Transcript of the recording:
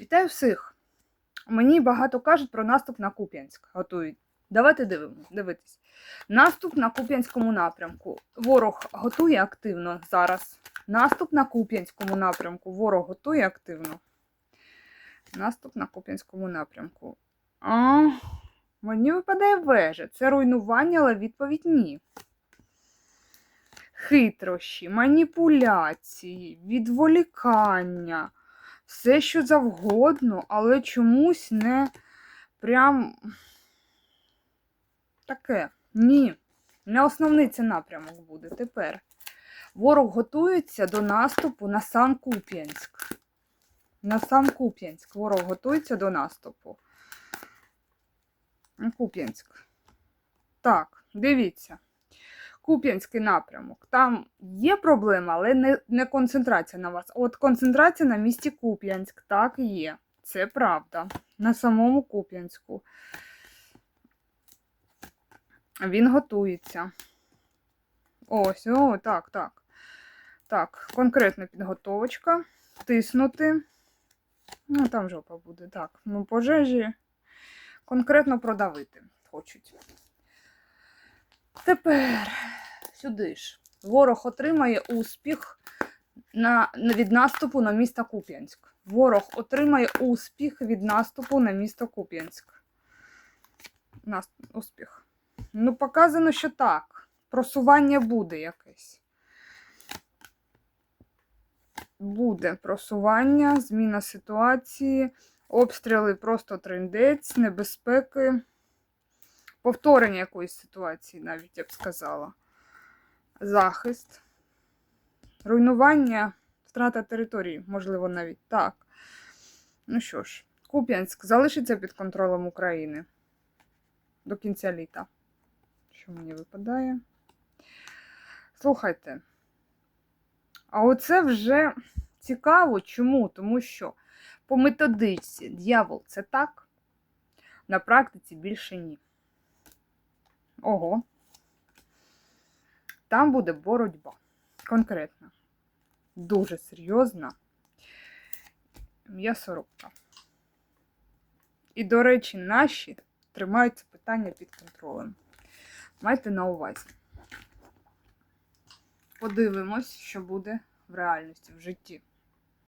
Вітаю всіх! Мені багато кажуть про наступ на Куп'янськ. Готують. Давайте дивимо, дивитись. Наступ на Куп'янському напрямку. Ворог готує активно зараз. Наступ на Куп'янському напрямку. Ворог готує активно. Наступ на Куп'янському напрямку. А, мені випадає вежа. Це руйнування, але відповідь ні. Хитрощі, маніпуляції, відволікання все що завгодно, але чомусь не прям таке. Ні. Не основний це напрямок буде тепер. Ворог готується до наступу на сам Куп'янськ. На сам Куп'янськ. Ворог готується до наступу. На Куп'янськ. Так, дивіться. Куп'янський напрямок. Там є проблема, але не, не концентрація на вас. От концентрація на місті Куп'янськ. Так є. Це правда. На самому Куп'янську. Він готується. Ось, о, так, так. Так, конкретна підготовочка. Тиснути. Ну, там жопа буде. Так, ну, пожежі конкретно продавити хочуть. Тепер сюди ж. Ворог отримає успіх на, від наступу на місто Куп'янськ. Ворог отримає успіх від наступу на місто Куп'янськ. Нас... Успіх. Ну, показано, що так. Просування буде якесь. Буде просування, зміна ситуації, обстріли просто трендець, небезпеки повторення якоїсь ситуації, навіть я б сказала. Захист, руйнування, втрата території, можливо, навіть так. Ну що ж, Куп'янськ залишиться під контролем України до кінця літа. Що мені випадає? Слухайте. А оце вже цікаво. Чому? Тому що по методичці дьявол це так, на практиці більше ні. Ого. Там буде боротьба. Конкретна. Дуже серйозна. М'ясорубка. І, до речі, наші тримають це питання під контролем. Майте на увазі. Подивимось, що буде в реальності, в житті.